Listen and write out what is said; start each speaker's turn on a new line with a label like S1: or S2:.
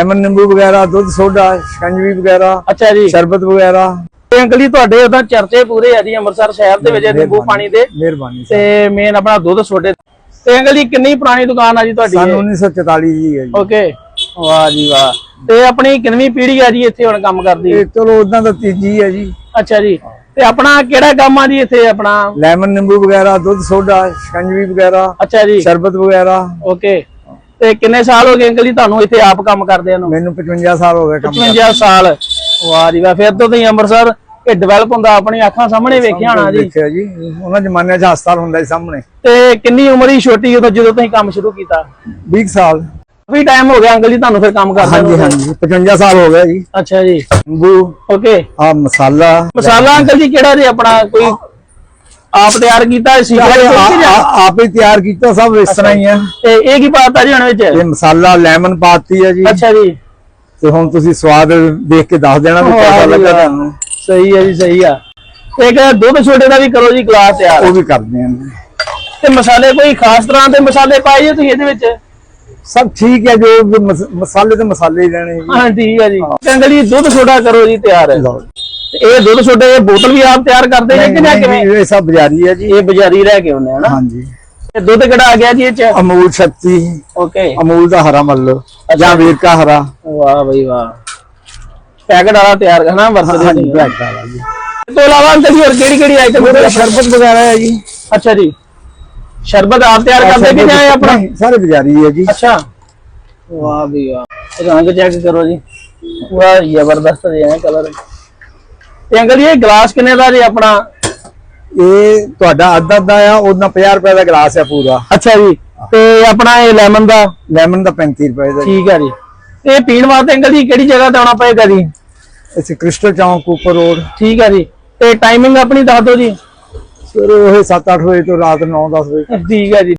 S1: Lemon ਨਿੰਬੂ ਵਗੈਰਾ ਦੁੱਧ ਸੋਡਾ ਸ਼ਿਕੰਜਵੀ ਵਗੈਰਾ
S2: ਅੱਛਾ ਜੀ।
S1: ਸ਼ਰਬਤ ਵਗੈਰਾ।
S2: ਤੇ ਅੰਕਲ ਜੀ ਤੁਹਾਡੇ ਉਹਦਾ ਚਰਚੇ ਪੂਰੇ ਆ ਜੀ ਅੰਮ੍ਰਿਤਸਰ ਸ਼ਹਿਰ ਦੇ ਵਿੱਚ ਨਿੰਬੂ ਪਾਣੀ ਦੇ।
S1: ਮਿਹਰਬਾਨੀ
S2: ਤੇ ਮੇਨ ਆਪਣਾ ਦੁੱਧ ਛੋਟੇ ਤੇ ਅੰਕਲ ਜੀ ਕਿੰਨੀ ਪੁਰਾਣੀ ਦੁਕਾਨ ਆ ਜੀ ਤੁਹਾਡੀ?
S1: ਸਨ
S2: ਇਹ?
S1: 1944 ਜੀ ਹੈ ਜੀ।
S2: ਓਕੇ ਵਾਹ ਜੀ ਵਾਹ। ਤੇ ਆਪਣੀ ਕਿੰਨਵੀਂ ਪੀੜ੍ਹੀ ਆ ਜੀ ਇੱਥੇ ਹੁਣ ਕੰਮ ਕਰਦੀ?
S1: ਇਹ ਚਲੋ ਉਦਾਂ ਤਾਂ ਤੀਜੀ ਹੈ ਜੀ।
S2: ਅੱਛਾ ਜੀ। ਤੇ ਆਪਣਾ ਕਿਹੜਾ ਕੰਮ ਆ ਜੀ ਇੱਥੇ ਆਪਣਾ?
S1: ਲੈਮਨ ਨਿੰਬੂ ਵਗੈਰਾ ਦੁੱਧ ਸੋਡਾ ਸ਼ਿਕੰਜਵੀ ਵਗੈਰਾ
S2: ਅੱਛਾ ਜੀ।
S1: ਸ਼ਰਬਤ ਵਗੈਰਾ।
S2: ਓਕੇ ਤੇ ਕਿੰਨੇ ਸਾਲ ਹੋ ਗਏ ਅੰਕਲ ਜੀ ਤੁਹਾਨੂੰ ਇੱਥੇ ਆਪ ਕੰਮ ਕਰਦਿਆਂ ਨੂੰ?
S1: ਮੈਨੂੰ 55 ਸਾਲ ਹੋ ਗਏ ਕੰਮ
S2: 55 ਸਾਲ। ਵਾਹ ਜੀ ਵਾਹ ਫਿਰ ਤੋਂ ਤੁਸੀਂ ਅੰਮ੍ਰਿਤਸਰ ਇਹ ਡਿਵੈਲਪ ਹੁੰਦਾ ਆਪਣੀ ਅੱਖਾਂ ਸਾਹਮਣੇ ਵੇਖਿਆ ਹੋਣਾ ਜੀ?
S1: ਦੇਖਿਆ ਜੀ। ਉਹਨਾਂ ਜ਼ਮਾਨਿਆਂ 'ਚ ਹਸਪਤਾਲ ਹੁੰਦਾ ਸੀ ਸਾਹਮਣੇ।
S2: ਤੇ ਕਿੰਨੀ ਉਮਰ ਹੀ ਛੋਟੀ ਉਦੋਂ ਜਦੋਂ ਤੁਸੀਂ ਕੰਮ ਸ਼ੁਰੂ ਕੀਤਾ?
S1: 20 ਸਾਲ।
S2: ਕਾਫੀ ਟਾਈਮ ਹੋ ਗਿਆ ਅੰਕਲ ਜੀ ਤੁਹਾਨੂੰ ਫਿਰ ਕੰਮ ਕਰਦੇ
S1: ਹਾਂਜੀ ਹਾਂਜੀ। 55 ਸਾਲ ਹੋ ਗਏ ਜੀ।
S2: ਅੱਛਾ ਜੀ।
S1: ਨਿੰਬੂ
S2: ਓਕੇ
S1: ਆ ਮਸਾਲਾ।
S2: ਮਸਾਲਾ ਅੰਕਲ ਜੀ ਕਿਹੜਾ ਜੀ ਆਪਣਾ ਕੋਈ ਆਪ ਤਿਆਰ ਕੀਤਾ ਸੀ।
S1: ਆਪ ਹੀ ਤਿਆਰ ਕੀਤਾ ਸਭ ਇਸ ਤਰ੍ਹਾਂ ਹੀ ਆ।
S2: ਤੇ ਇਹ ਕੀ ਪਾਤਾ ਜੀ ਹੁਣ ਵਿੱਚ?
S1: ਇਹ ਮਸਾਲਾ ਲੈਮਨ ਪਾਤੀ ਹੈ ਜੀ।
S2: ਅੱਛਾ ਜੀ।
S1: ਤੇ ਹੁਣ ਤੁਸੀਂ ਸਵਾਦ ਦੇਖ ਕੇ ਦੱਸ ਦੇਣਾ ਵੀ ਕਿਹਦਾ ਲੱਗਾ। ਤੁਹਾਨੂੰ।
S2: ਸਹੀ ਹੈ ਜੀ ਸਹੀ ਆ। ਇੱਕ ਦੁੱਧ ਛੋਟੇ ਦਾ ਵੀ ਕਰੋ ਜੀ ਗਲਾਸ ਤਿਆਰ।
S1: ਉਹ ਵੀ ਕਰਦੇ ਆਂ
S2: ਤੇ ਮਸਾਲੇ ਕੋਈ ਖਾਸ ਤਰ੍ਹਾਂ ਦੇ ਮਸਾਲੇ ਪਾਏ ਜੀ ਤੁਸੀਂ ਇਹਦੇ ਵਿੱਚ?
S1: ਸਭ ਠੀਕ ਹੈ ਜੋ ਮਸਾਲੇ ਤੇ ਮਸਾਲੇ ਹੀ ਜੀ।
S2: ਹਾਂ ਠੀਕ ਹੈ। ਜੀ ਜੀ ਦੁੱਧ ਛੋਟਾ ਕਰੋ ਜੀ ਤਿਆਰ।
S1: ਲਓ।
S2: ਇਹ ਦੁੱਧ ਛੋਟੇ ਇਹ ਬੋਤਲ ਵੀ ਆਪ ਤਿਆਰ ਕਰਦੇ ਜੀ ਕਿ
S1: ਨਹੀਂ,
S2: ਕਿਵੇਂ?
S1: ਇਹ ਸਭ ਬਾਜ਼ਾਰੀ ਹੈ ਜੀ।
S2: ਇਹ ਬਾਜ਼ਾਰੀ ਲੈ ਕੇ ਆਉਂਦੇ ਆ ਨਾ?
S1: ਹਾਂਜੀ।
S2: ਤੇ ਦੁੱਧ ਕਿਹੜਾ ਆ ਗਿਆ ਜੀ ਇਹ ਚ?
S1: ਅਮੂਲ ਸ਼ਕਤੀ
S2: ਓਕੇ
S1: ਅਮੂਲ ਦਾ ਹਰਾ ਮੱਲ ਜਾਂ ਵੇਰਕਾ ਹਰਾ।
S2: ਵਾਹ ਬਈ ਵਾਹ। ਪੈਕਟ ਵਾਲਾ ਤਿਆਰ ਕਰਨਾ ਵਰਤਦੇ ਤੁਸੀਂ
S1: ਬਲੈਕ ਵਾਲਾ ਜੀ।
S2: ਇਸ ਤੋਂ ਇਲਾਵਾ ਅੰਕਲ ਜੀ ਹੋਰ ਕਿਹੜੀ ਕਿਹੜੀ ਆਈਟਮ
S1: ਉਹਦਾ ਸ਼ਰਬਤ ਵਗੈਰਾ ਹੈ ਜੀ।
S2: ਅੱਛਾ ਜੀ। ਸ਼ਰਬਤ ਆਪ ਤਿਆਰ ਕਰਦੇ ਕਿ ਜਾਂ ਇਹ ਆਪਣਾ?
S1: ਸਾਰੇ ਬਾਜ਼ਾਰੀ ਹੈ ਜੀ।
S2: ਅੱਛਾ। ਵਾਹ ਵੀ ਵਾਹ। ਰੰਗ ਚੈੱਕ ਕਰੋ ਜੀ। ਵਾਹ ਜ਼ਬਰਦਸਤ ਜਿਹਾ ਕਲਰ ਤੇ ਅੰਕਲ ਜੀ ਇਹ ਗਲਾਸ ਕਿੰਨੇ ਦਾ ਜੀ ਆਪਣਾ?
S1: ਇਹ ਤੁਹਾਡਾ ਅੱਧਾ ਅੱਧਾ ਆ ਉਹਨਾਂ 50 ਰੁਪਏ ਦਾ ਗਲਾਸ ਹੈ ਪੂਰਾ।
S2: ਅੱਛਾ ਜੀ ਤੇ ਆਪਣਾ ਇਹ ਲੈਮਨ ਦਾ?
S1: ਲੈਮਨ ਦਾ 35 ਰੁਪਏ ਦਾ।
S2: ਠੀਕ ਹੈ ਜੀ। ਇਹ ਪੀਣ ਵਾਸਤੇ ਅੰਕਲ ਜੀ ਕਿਹੜੀ ਜਗ੍ਹਾ ਤੇ ਆਉਣਾ ਪਏਗਾ ਜੀ?
S1: ਇੱਥੇ ਕ੍ਰਿਸਟਲ ਚੌਂਕ ਉੱਪਰ ਰੋਡ।
S2: ਠੀਕ ਹੈ ਜੀ। ਤੇ ਟਾਈਮਿੰਗ ਆਪਣੀ ਦੱਸ ਦਿਓ ਜੀ।
S1: ਸਵੇਰੇ ਉਹ 7-8 ਵਜੇ ਤੋਂ ਰਾਤ 9-10 ਵਜੇ।
S2: ਠੀਕ ਹੈ ਜੀ।